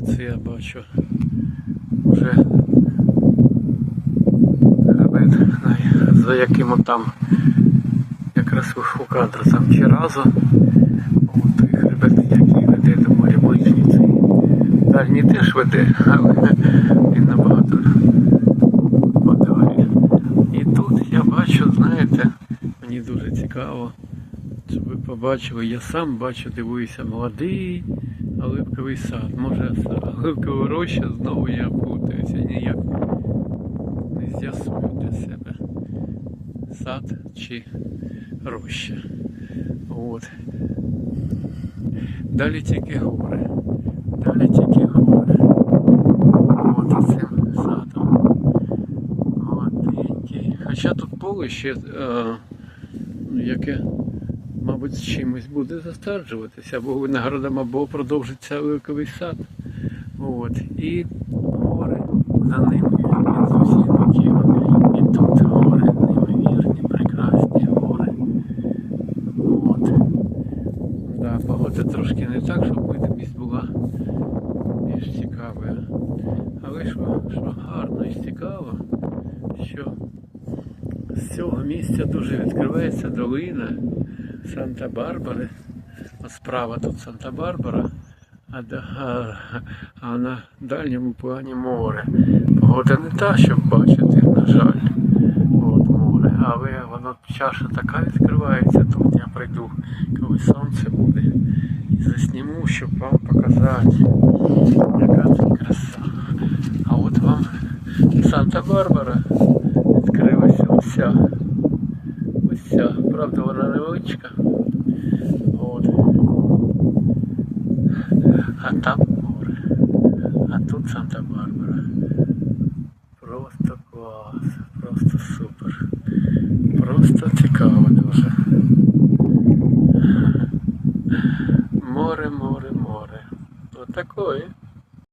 звідси я бачу вже хребет, за яким там якраз у кадр там чи разу. От той хребет, який веде до моря Бойчиці. Дальній теж веде, але він набагато подалі. І тут я бачу, знаєте, мені дуже цікаво, щоб ви побачили, я сам бачу, дивуюся, молодий оливковий сад. Може оливкова роща знову я плутаюся, ніяк не з'ясую для себе. Сад чи роща. От. Далі тільки гори. Далі тільки гори. От цим садом. Молоденький. Хоча тут поле ще, е, яке, мабуть, з чимось буде застарджуватися, або виноградом, або продовжиться оливковий сад. От. І гори за ним з усіх боків. І тут гори, неймовірні, прекрасні гори. От. Да, погода трошки не так, щоб видимість була більш цікавою. Але що, що гарно і цікаво, що з цього місця дуже відкривається долина Санта-Барбари. От справа тут Санта-Барбара, а, а, а на дальньому плані море. Погода не та, щоб бачити, на жаль. От море. Але воно чаша така відкривається тут. Я прийду, коли сонце буде. І засніму, щоб вам показати, яка тут краса. А от вам Санта-Барбара відкрилася ось ця. Правда, вона невеличка. От. А там море. А тут Санта-Барбара. Просто клас, просто супер. Просто цікаво дуже. Море, море, море. Отакої.